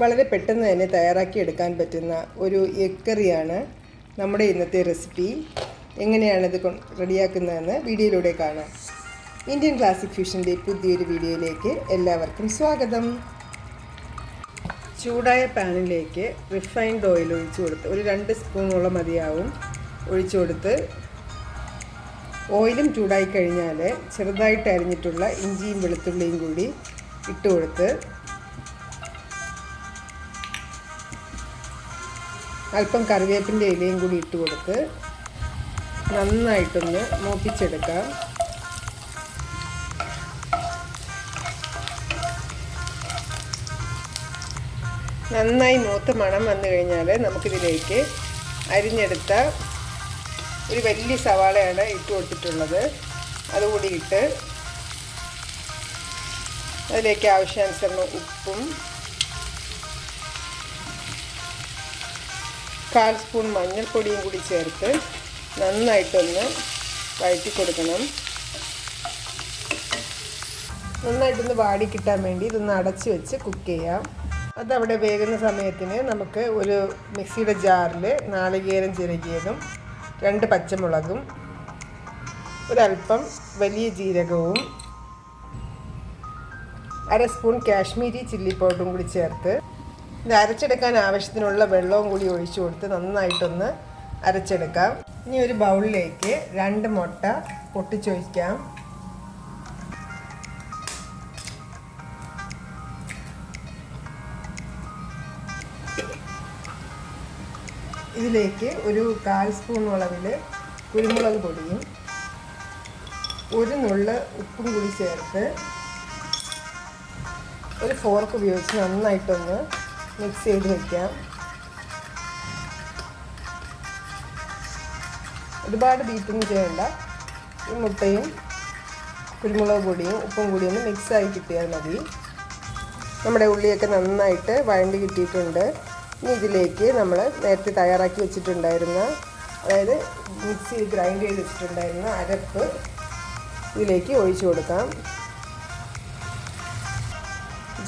വളരെ പെട്ടെന്ന് തന്നെ തയ്യാറാക്കി എടുക്കാൻ പറ്റുന്ന ഒരു എക്കറിയാണ് നമ്മുടെ ഇന്നത്തെ റെസിപ്പി എങ്ങനെയാണിത് റെഡിയാക്കുന്നതെന്ന് വീഡിയോയിലൂടെ കാണാം. ഇന്ത്യൻ ക്ലാസിക് ഫ്യൂഷന്റെ പുതിയൊരു വീഡിയോയിലേക്ക് എല്ലാവർക്കും സ്വാഗതം. ചൂടായ പാനിലേക്ക് റിഫൈൻഡ് ഓയിൽ ഒഴിച്ചു കൊടുത്ത് ഒരു രണ്ട് സ്പൂണോളം മതിയാവും ഒഴിച്ചു കൊടുത്ത് ഓയിലും ചൂടായി കഴിഞ്ഞാൽ ചെറുതായിട്ട് അരിഞ്ഞിട്ടുള്ള ഇഞ്ചിയും വെളുത്തുള്ളിയും കൂടി ഇട്ട് കൊടുത്ത് അല്പം കറിവേപ്പിന്റെ ഇലയും കൂടി ഇട്ട് കൊടുത്ത് നന്നായിട്ടൊന്ന് മൂപ്പിച്ചെടുക്കാം. നന്നായി മൂത്ത് മണം വന്നു കഴിഞ്ഞാൽ നമുക്കിതിലേക്ക് അരിഞ്ഞെടുത്ത ഒരു വലിയ സവാളയാണ് ഇട്ട് കൊടുത്തിട്ടുള്ളത്. അതുകൂടി ഇട്ട് അതിലേക്ക് ആവശ്യാനുസരണം ഉപ്പും കാൽ സ്പൂൺ മഞ്ഞൾപ്പൊടിയും കൂടി ചേർത്ത് നന്നായിട്ടൊന്ന് വഴറ്റി കൊടുക്കണം. നന്നായിട്ടൊന്ന് വാടി കിട്ടാൻ വേണ്ടി ഇതൊന്ന് അടച്ച് വെച്ച് കുക്ക് ചെയ്യാം. അതവിടെ വേകുന്ന സമയത്തിന് നമുക്ക് ഒരു മിക്സിയുടെ ജാറിൽ നാളികേരം ചിരകിയതും രണ്ട് പച്ചമുളകും ഒരല്പം വലിയ ജീരകവും അര സ്പൂൺ കാശ്മീരി ചില്ലി പൗഡറും കൂടി ചേർത്ത് ഇത് അരച്ചെടുക്കാൻ ആവശ്യത്തിനുള്ള വെള്ളവും കൂടി ഒഴിച്ചു കൊടുത്ത് നന്നായിട്ടൊന്ന് അരച്ചെടുക്കാം. ഇനി ഒരു ബൗളിലേക്ക് രണ്ട് മുട്ട പൊട്ടിച്ചൊഴിക്കാം ഇതിലേക്ക് ഒരു കാൽ സ്പൂൺ അളവിൽ കുരുമുളക് പൊടിയും ഒരു നുള്ള ഉപ്പും കൂടി ചേർത്ത് ഒരു ഫോർക്ക് ഉപയോഗിച്ച് നന്നായിട്ടൊന്ന് മിക്സ് ചെയ്ത് വയ്ക്കാം ഒരുപാട് ബീറ്റിങ് ചെയ്യേണ്ട. ഈ മുട്ടയും കുരുമുളക് പൊടിയും ഉപ്പും കൂടി ഒന്ന് മിക്സായി കിട്ടിയാൽ മതി. നമ്മുടെ ഉള്ളിയൊക്കെ നന്നായിട്ട് വഴണ്ടി കിട്ടിയിട്ടുണ്ട്. ഇനി ഇതിലേക്ക് നമ്മൾ നേരത്തെ തയ്യാറാക്കി വെച്ചിട്ടുണ്ടായിരുന്ന അതായത് മിക്സിയിൽ ഗ്രൈൻഡ് ചെയ്ത് വെച്ചിട്ടുണ്ടായിരുന്ന അരപ്പ് ഇതിലേക്ക് ഒഴിച്ചു കൊടുക്കാം.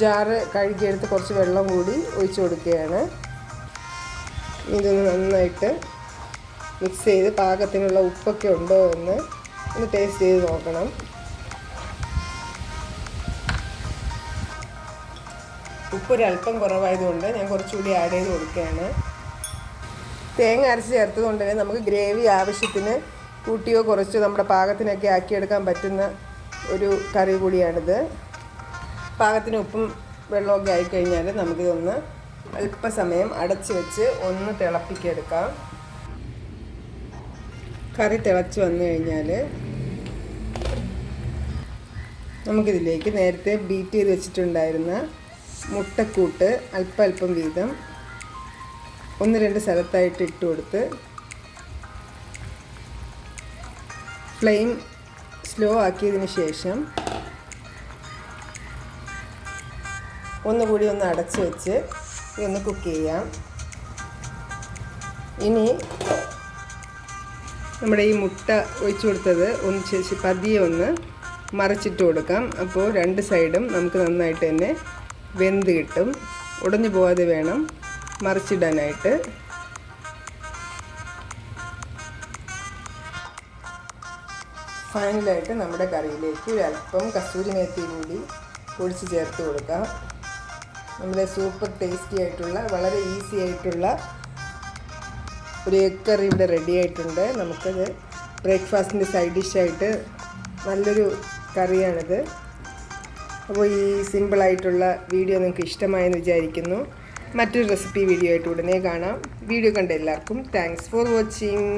ജാറ് കഴുകിയെടുത്ത് കുറച്ച് വെള്ളം കൂടി ഒഴിച്ച് കൊടുക്കുകയാണ്. ഇതൊന്ന് നന്നായിട്ട് മിക്സ് ചെയ്ത് പാകത്തിനുള്ള ഉപ്പൊക്കെ ഉണ്ടോ എന്ന് ഒന്ന് ടേസ്റ്റ് ചെയ്ത് നോക്കണം. ഉപ്പ് അല്പം കുറവായതുകൊണ്ട് ഞാൻ കുറച്ചുകൂടി ആഡ് ചെയ്ത് കൊടുക്കുകയാണ്. തേങ്ങ അരച്ച് ചേർത്തത് കൊണ്ട് തന്നെ നമുക്ക് ഗ്രേവി ആവശ്യത്തിന് കൂട്ടിയോ കുറച്ചോ നമ്മുടെ പാകത്തിനൊക്കെ ആക്കിയെടുക്കാൻ പറ്റുന്ന ഒരു കറി കൂടിയാണിത്. പാകത്തിന് ഉപ്പും വെള്ളമൊക്കെ ആയിക്കഴിഞ്ഞാൽ നമുക്കിതൊന്ന് അല്പസമയം അടച്ച് വെച്ച് ഒന്ന് തിളപ്പിക്കെടുക്കാം. കറി തിളച്ച് വന്നു കഴിഞ്ഞാൽ നമുക്കിതിലേക്ക് നേരത്തെ ബീറ്റ് ചെയ്ത് വെച്ചിട്ടുണ്ടായിരുന്ന മുട്ടക്കൂട്ട് അല്പം അല്പം വീതം ഒന്ന് രണ്ട് സ്ഥലത്തായിട്ട് ഇട്ട് കൊടുത്ത് ഫ്ലെയിം സ്ലോ ആക്കിയതിന് ശേഷം ഒന്നുകൂടി ഒന്ന് അടച്ച് വെച്ച് ഇതൊന്ന് കുക്ക് ചെയ്യാം. ഇനി നമ്മുടെ ഈ മുട്ട ഒഴിച്ചു കൊടുത്തത് ഒന്ന് ചേച്ചി പതിയെ ഒന്ന് മറിച്ചിട്ട് കൊടുക്കാം. അപ്പോൾ രണ്ട് സൈഡും നമുക്ക് നന്നായിട്ട് തന്നെ വെന്ത് കിട്ടും. ഉടഞ്ഞു പോകാതെ വേണം മറിച്ചിടാനായിട്ട്. ഫൈനലായിട്ട് നമ്മുടെ കറിയിലേക്ക് ഒരു അല്പം കസ്തൂരി മേത്തി കൂടി ഒഴിച്ച് ചേർത്ത് കൊടുക്കാം. നമ്മുടെ സൂപ്പർ ടേസ്റ്റി ആയിട്ടുള്ള വളരെ ഈസി ആയിട്ടുള്ള ഒരു എഗ് കറി ഇവിടെ റെഡി ആയിട്ടുണ്ട്. നമുക്കത് ബ്രേക്ക്ഫാസ്റ്റിന്റെ സൈഡ് ഡിഷായിട്ട് നല്ലൊരു കറിയാണിത്. അപ്പോൾ ഈ സിമ്പിളായിട്ടുള്ള വീഡിയോ നിങ്ങൾക്ക് ഇഷ്ടമായെന്ന് വിചാരിക്കുന്നു. മറ്റൊരു റെസിപ്പി വീഡിയോ ആയിട്ട് ഉടനെ കാണാം. വീഡിയോ കണ്ട എല്ലാവർക്കും താങ്ക്സ് ഫോർ വാച്ചിങ്